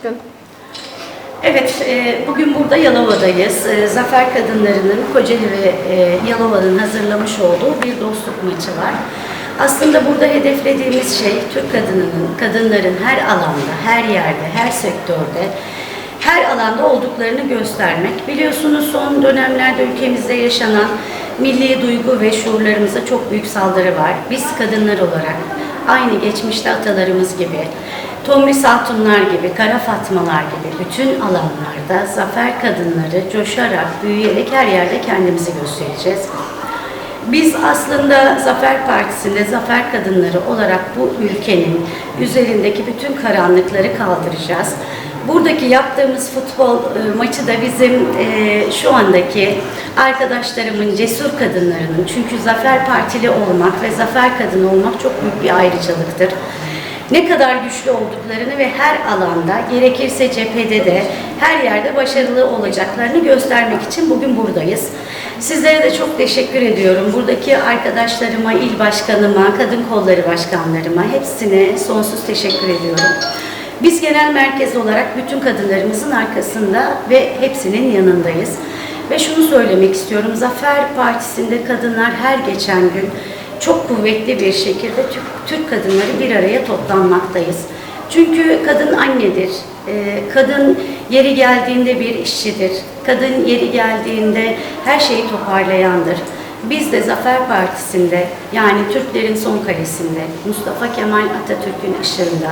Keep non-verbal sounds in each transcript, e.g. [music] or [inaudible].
Başkanım. Evet, e, bugün burada Yalova'dayız. E, Zafer Kadınları'nın Kocaeli ve e, Yalova'nın hazırlamış olduğu bir dostluk maçı var. Aslında burada hedeflediğimiz şey Türk kadınının, kadınların her alanda, her yerde, her sektörde, her alanda olduklarını göstermek. Biliyorsunuz son dönemlerde ülkemizde yaşanan milli duygu ve şuurlarımıza çok büyük saldırı var. Biz kadınlar olarak aynı geçmişte atalarımız gibi, Tomris Hatunlar gibi, Kara Fatmalar gibi bütün alanlarda zafer kadınları coşarak, büyüyerek her yerde kendimizi göstereceğiz. Biz aslında Zafer Partisi'nde Zafer Kadınları olarak bu ülkenin üzerindeki bütün karanlıkları kaldıracağız. Buradaki yaptığımız futbol e, maçı da bizim e, şu andaki arkadaşlarımın, cesur kadınlarının, çünkü Zafer Partili olmak ve Zafer Kadın olmak çok büyük bir ayrıcalıktır ne kadar güçlü olduklarını ve her alanda gerekirse cephede de her yerde başarılı olacaklarını göstermek için bugün buradayız. Sizlere de çok teşekkür ediyorum. Buradaki arkadaşlarıma, il başkanıma, kadın kolları başkanlarıma hepsine sonsuz teşekkür ediyorum. Biz genel merkez olarak bütün kadınlarımızın arkasında ve hepsinin yanındayız. Ve şunu söylemek istiyorum. Zafer Partisi'nde kadınlar her geçen gün çok kuvvetli bir şekilde Türk, Türk kadınları bir araya toplanmaktayız. Çünkü kadın annedir, e, kadın yeri geldiğinde bir işçidir, kadın yeri geldiğinde her şeyi toparlayandır. Biz de Zafer Partisi'nde yani Türklerin son kalesinde Mustafa Kemal Atatürk'ün ışığında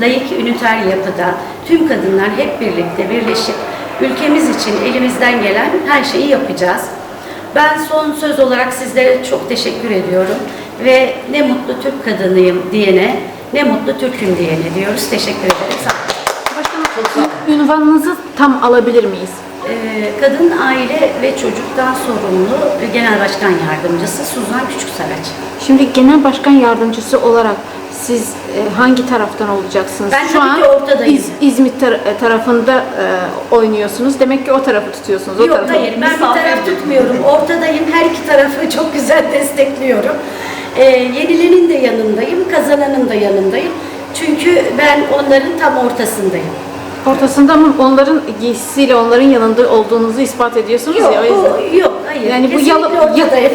layık üniter yapıda tüm kadınlar hep birlikte birleşip ülkemiz için elimizden gelen her şeyi yapacağız. Ben son söz olarak sizlere çok teşekkür ediyorum ve ne mutlu Türk kadınıyım diyene, ne mutlu Türk'üm diyene diyoruz. Teşekkür ederim. Sağ olun. Ünvanınızı tam alabilir miyiz? Ee, Kadın, Aile ve Çocuk'tan sorumlu Genel Başkan Yardımcısı Suzan Küçüksaraç. Şimdi genel başkan yardımcısı olarak siz e, hangi taraftan olacaksınız? Ben Şu an ortadayım. İz- İzmit tar- e, tarafında e, oynuyorsunuz. Demek ki o tarafı tutuyorsunuz. O Yok tarafa- hayır ben bir taraf tutmuyorum. Ortadayım. Her iki tarafı [laughs] çok güzel destekliyorum. Ee, yenilenin de yanındayım, kazananın da yanındayım. Çünkü ben onların tam ortasındayım. Ortasında mı onların giysisiyle onların yanında olduğunuzu ispat ediyorsunuz Yok, ya o yüzden. yok, hayır. Yani bu yalı- ortadayım.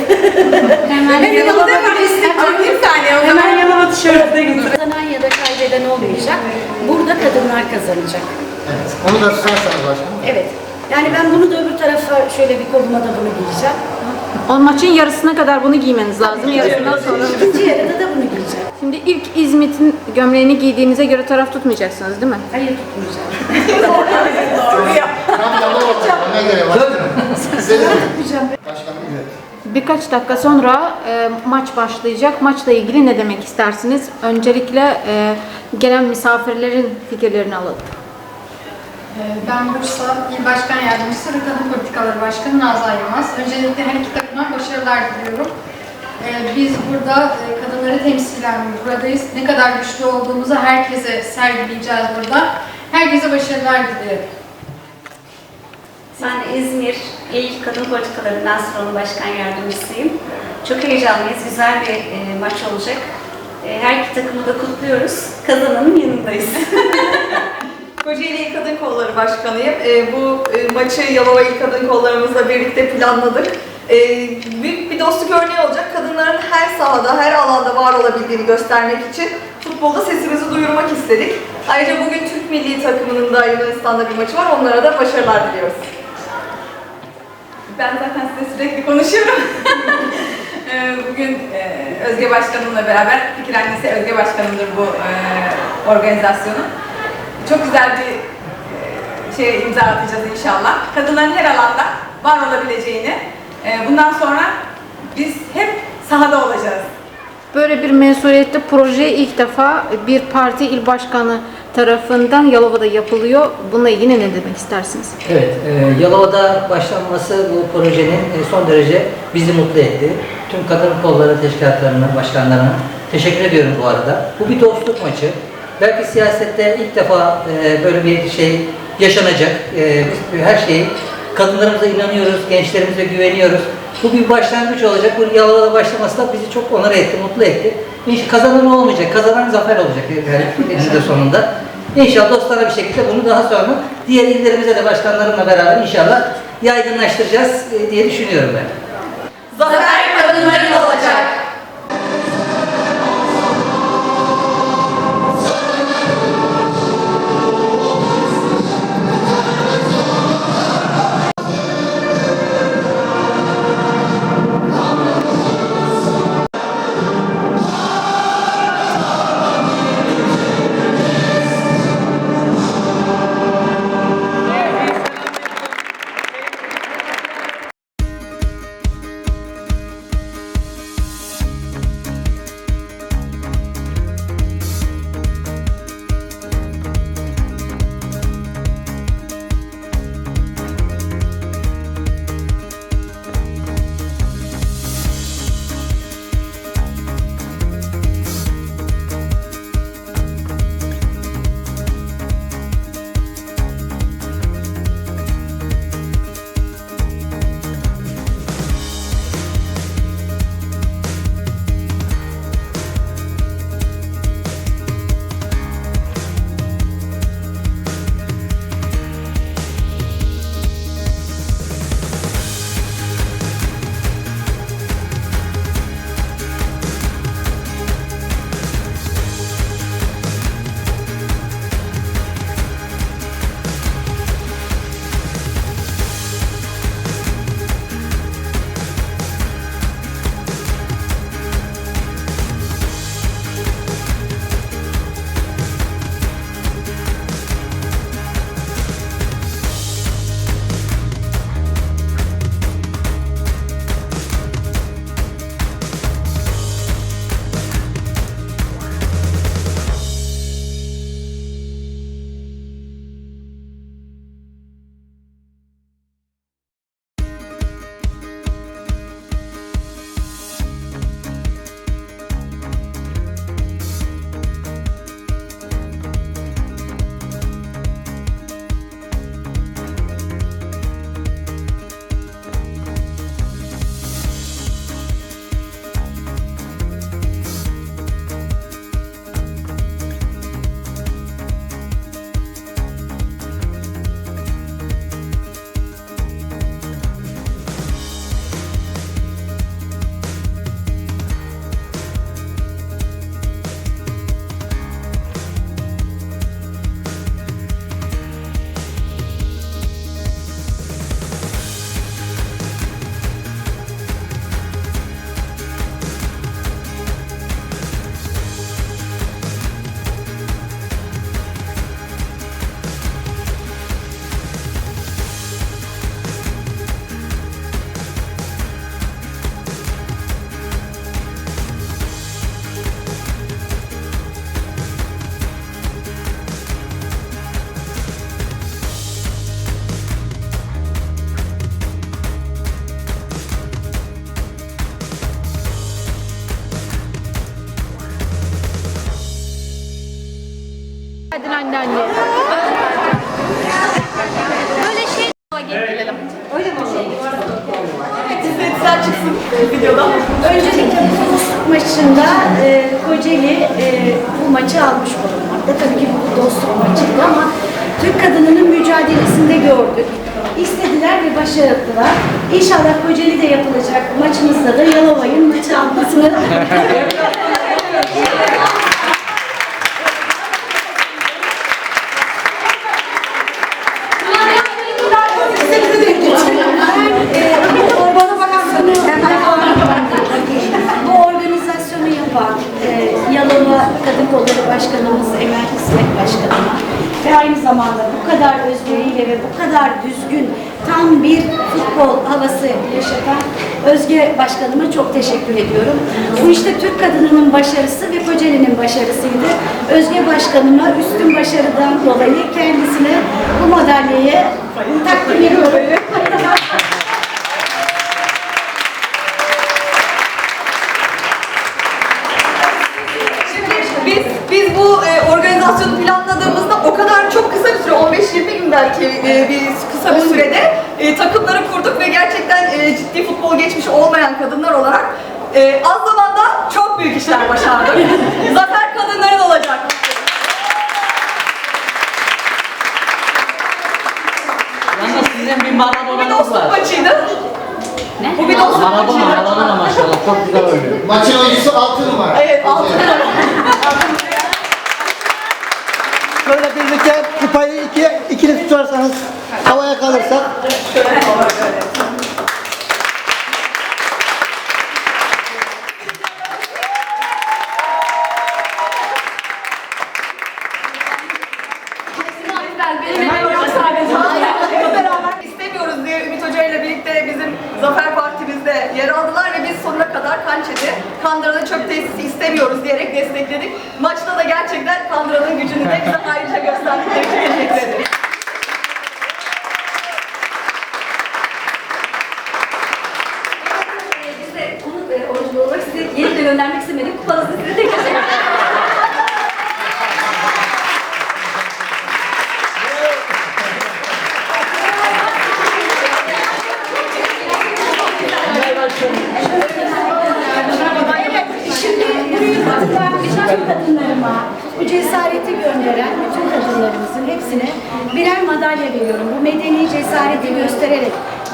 Hemen Hem yanıma- yanında bir destek var. Bir saniye o zaman. Hemen yanıma tişörtle gidin. Kazanan ya da kaybeden olmayacak. Burada kadınlar kazanacak. Evet. Onu da tutarsanız başkanım. Evet. Yani ben bunu da öbür tarafa şöyle bir koluma da bunu giyeceğim. O maçın yarısına kadar bunu giymeniz lazım. Yarısından sonra. İkinci yarıda da bunu giyeceğim. Şimdi ilk İzmit'in gömleğini giydiğinize göre taraf tutmayacaksınız değil mi? Hayır tutmayacağım. [laughs] Tam yalan olacak. Ona göre başkanım. Size de Başkanım evet. Birkaç dakika sonra e, maç başlayacak. Maçla ilgili ne demek istersiniz? Öncelikle e, gelen misafirlerin fikirlerini alalım. Ee, Ben Bursa İl Başkan Yardımcısı ve Kadın Politikaları Başkanı Nazan Yılmaz. Öncelikle her iki takıma başarılar diliyorum. Ee, Biz burada e, kadınları temsilen buradayız. Ne kadar güçlü olduğumuzu herkese sergileyeceğiz burada. Herkese başarılar diliyorum. Ben İzmir İl Kadın Politikalarından sorumlu başkan yardımcısıyım. Çok heyecanlıyız, güzel bir e, maç olacak. E, her iki takımı da kutluyoruz. Kazananın yanındayız. [laughs] Kocaeli Kadın Kolları Başkanıyım. Ee, bu e, maçı Yalova İl Kadın Kollarımızla birlikte planladık. Ee, büyük bir dostluk örneği olacak. Kadınların her sahada, her alanda var olabildiğini göstermek için futbolda sesimizi duyurmak istedik. Ayrıca bugün Türk milli takımının da Yunanistan'da bir maçı var. Onlara da başarılar diliyoruz. Ben zaten size sürekli konuşuyorum. [laughs] Ee, Bugün e, Özge Başkanımla beraber, fikir annesi Özge Başkanımdır bu e, organizasyonun. Çok güzel bir e, şey imza atacağız inşallah. Kadınların her alanda var olabileceğini, bundan sonra biz hep sahada olacağız. Böyle bir mensuiyette proje ilk defa bir parti il başkanı tarafından Yalova'da yapılıyor. Bununla ilgili ne demek istersiniz? Evet, e, Yalova'da başlanması bu projenin e, son derece bizi mutlu etti. Tüm kadın kolları teşkilatlarına, başkanlarına teşekkür ediyorum bu arada. Bu bir dostluk maçı. Belki siyasette ilk defa e, böyle bir şey yaşanacak. E, her şeyi kadınlarımıza inanıyoruz, gençlerimize güveniyoruz. Bu bir başlangıç olacak. Bu Yalova'da başlaması da bizi çok onur etti, mutlu etti. İnşallah kazanan olmayacak, kazanan zafer olacak yani eninde sonunda. İnşallah dostlara bir şekilde bunu daha sonra diğer illerimize de başkanlarımla beraber inşallah yaygınlaştıracağız e, diye düşünüyorum ben. Zafer kadınların olacak. İzleyiciler çıksın videoda. Öncelikle bu maçında e, Kocaeli e, bu maçı almış bulunmakta. Tabii ki bu dostluk maçıydı ama Türk kadınının mücadelesinde gördük. İstediler ve başardılar. İnşallah Kocaeli'de yapılacak maçımızda da Yalova'nın maçı almasını [laughs] Bu organizasyonu yapan e, Yalova Kadın Kolları Başkanımız Emel İsmet Başkanıma ve aynı zamanda bu kadar özveriyle ve bu kadar düzgün tam bir futbol havası yaşatan Özge Başkanıma çok teşekkür ediyorum. Bu işte Türk kadınının başarısı ve Kocaeli'nin başarısıydı. Özge Başkanıma üstün başarıdan dolayı kendisine bu madalyayı takdim ediyorum. okul geçmiş olmayan kadınlar olarak e, az zamanda çok büyük işler başardık. [laughs] Zafer kadınların olacak. Yalnız sizin bir maratonunuz var. maçıydı. Ne? Bu bir dostluk Maradona, maçıydı. Maradona maşallah çok güzel oynuyor. Maçın oyuncusu 6 numara. Evet, altı numara. Böyle birlikte kupayı ikiye, ikili tutarsanız havaya kalırsak. Şöyle, şöyle. Çöp tesisi istemiyoruz diyerek destekledik. Maçta da gerçekten Kandıra'nın gücünü de bize ayrıca gösterdikleri için teşekkür ederim. Veriyorum. Bu medeni cesareti göstererek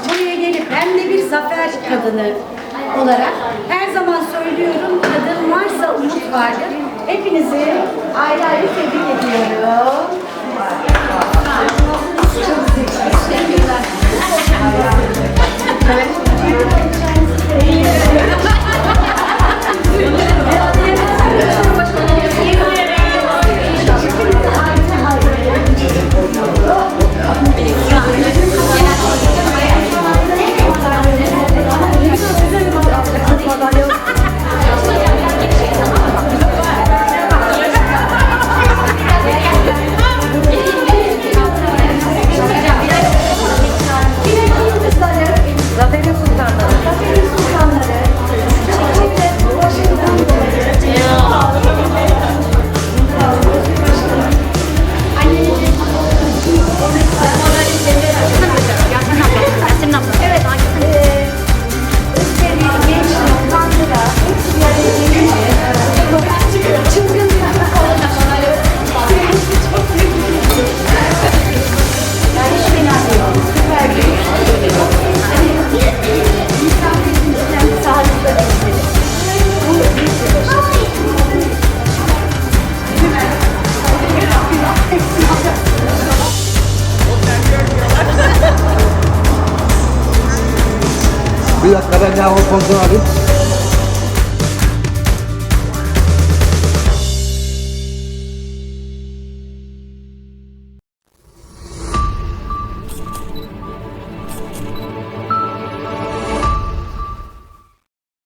buraya gelip hem de bir zafer kadını olarak her zaman söylüyorum kadın varsa umut vardır. Hepinizi ayrı ayrı tebrik ediyorum. Bir dakika ben daha o pozunu alayım.